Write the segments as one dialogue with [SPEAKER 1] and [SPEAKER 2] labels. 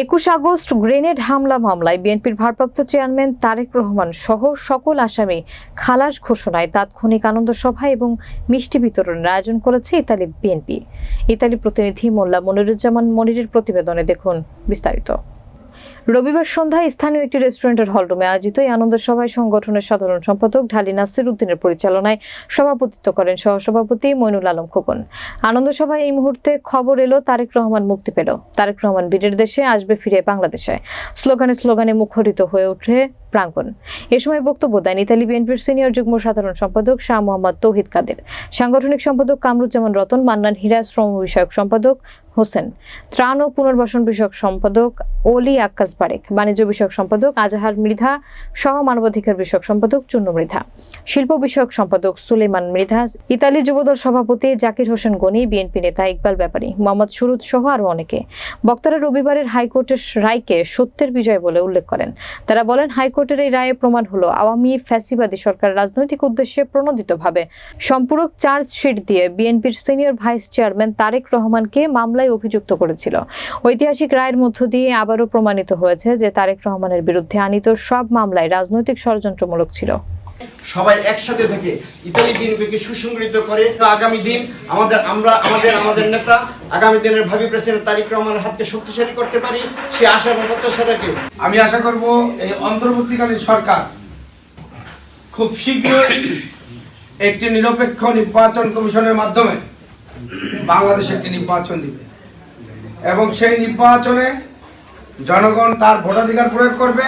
[SPEAKER 1] একুশ August grenade হামলা মামলায় বিএনপির ভারপ্রাপ্ত চেয়ারম্যান তারেক রহমান সহ সকল আসামি খালাস ঘোষণায় তাৎক্ষণিক আনন্দ সভা এবং মিষ্টি বিতরণের আয়োজন করেছে ইতালি বিএনপি। ইতালি প্রতিনিধি মোল্লা মনিরুজ্জামান মনিরের প্রতিবেদনে দেখুন বিস্তারিত। রবিবার সন্ধ্যায় স্থানীয় একটি রেস্টুরেন্টের হলরুমে আয়োজিত এই আনন্দ সভায় সংগঠনের সাধারণ সম্পাদক ঢালি নাসির উদ্দিনের পরিচালনায় সভাপতিত্ব করেন সহসভাপতি মইনুল আলম খোকন। আনন্দ সভায় এই মুহূর্তে খবর এলো, তারেক রহমান মুক্তি পেল। তারেক রহমান বীরের দেশে আসবে ফিরে বাংলাদেশে। স্লোগানে স্লোগানে মুখরিত হয়ে ওঠে প্রাঙ্গণ। এ সময় বক্তব্য দেন ইতালি বিএনপির সিনিয়র যুগ্ম সাধারণ সম্পাদক শাহ মোহাম্মদ তৌহিদ কাদের। সাংগঠনিক সম্পাদক কামরুজ্জামান রতন, মান্নান হীরা, শ্রম বিষয়ক সম্পাদক হোসেন। ত্রাণ ও পুনর্বাসন বিষয়ক সম্পাদক অলি আক্কাস বারেক। বাণিজ্য বিষয়ক সম্পাদক আজাহার মৃধা সহ মানবাধিকার বিষয়ক সম্পাদক চুন্নু মৃধা। শিল্প বিষয়ক সম্পাদক সুলেমান মৃধা, ইতালি যুবদল সভাপতি জাকির হোসেন গনি, বিএনপি নেতা ইকবাল ব্যাপারী, মোহাম্মদ সুরুজ সহ আরও অনেকে। বক্তারা রবিবারের হাইকোর্টের রায়কে সত্যের বিজয় বলে উল্লেখ করেন। তারা বলেন, হাইকোর্টের এই রায়ে প্রমাণ হলো আওয়ামী ফ্যাসিবাদী সরকার রাজনৈতিক উদ্দেশ্যে প্রণোদিতভাবে। সম্পূরক চার্জশিট দিয়ে বিএনপির সিনিয়র ভাইস চেয়ারম্যান তারেক রহমানকে মামলায় অভিযুক্ত করেছিল। ঐতিহাসিক রায়ের মধ্য দিয়ে আবারও প্রমাণিত হয়েছে যে তারেক রহমানের বিরুদ্ধে আনিত সব মামলায় রাজনৈতিক ষড়যন্ত্রমূলক ছিল।
[SPEAKER 2] সবাই একসাথে থেকে ইতালি বিএনপিকে সুসংগঠিত করে তো আগামী দিন আমাদের আমরা আমাদের আমাদের নেতা আগামী দিনের ভাবি প্রেসিডেন্ট তারিক রহমানের হাতকে শক্তিশালী করতে পারি সে আশা এবং প্রত্যাশা থেকে
[SPEAKER 3] আমি আশা করব এই অন্তর্বর্তীকালীন সরকার খুব শীঘ্রই একটি নিরপেক্ষ নির্বাচন কমিশনের মাধ্যমে বাংলাদেশে একটি নির্বাচন দিবে। এবং সেই নির্বাচনে জনগণ তার ভোটাধিকার প্রয়োগ করবে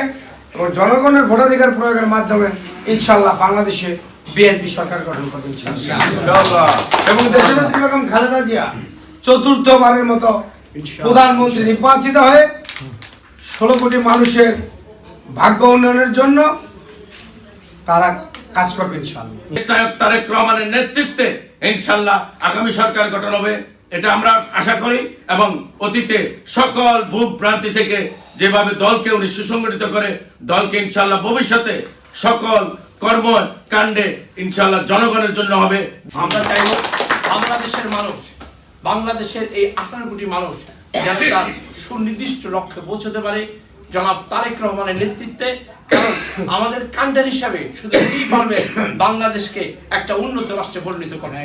[SPEAKER 3] এবং জনগণের ভোটাধিকার প্রয়োগের মাধ্যমে ইনশাল্লাহ বাংলাদেশে বিএনপি সরকার গঠন করবে এবং দেশনেত্রী বেগম খালেদা জিয়া চতুর্থবারের মতো প্রধানমন্ত্রী নির্বাচিত হয়ে ষোলো কোটি মানুষের ভাগ্য উন্নয়নের জন্য তারা কাজ করবে ইনশাআল্লাহ।
[SPEAKER 4] নায়ক তারেক রহমানের নেতৃত্বে ইনশাল্লাহ আগামী সরকার গঠন হবে। এটা আমরা আশা করি এবং অতীতে সকল ভূ ভ্রান্তি থেকে যেভাবে দলকে উনি সুসংগঠিত করে, দলকে ইনশাল্লাহ ভবিষ্যতে সকল কর্ম কাণ্ডে ইনশাল্লাহ জনগণের জন্য হবে।
[SPEAKER 5] আমরা চাইব বাংলাদেশের মানুষ, বাংলাদেশের এই আঠারো কোটি মানুষ যেন তার সুনির্দিষ্ট লক্ষ্যে পৌঁছতে পারে। জনাব তারেক রহমানের নেতৃত্বে, কারণ আমাদের কান্ডার হিসাবে শুধু তিনি পারবে বাংলাদেশকে একটা উন্নত রাষ্ট্রে পরিণত করে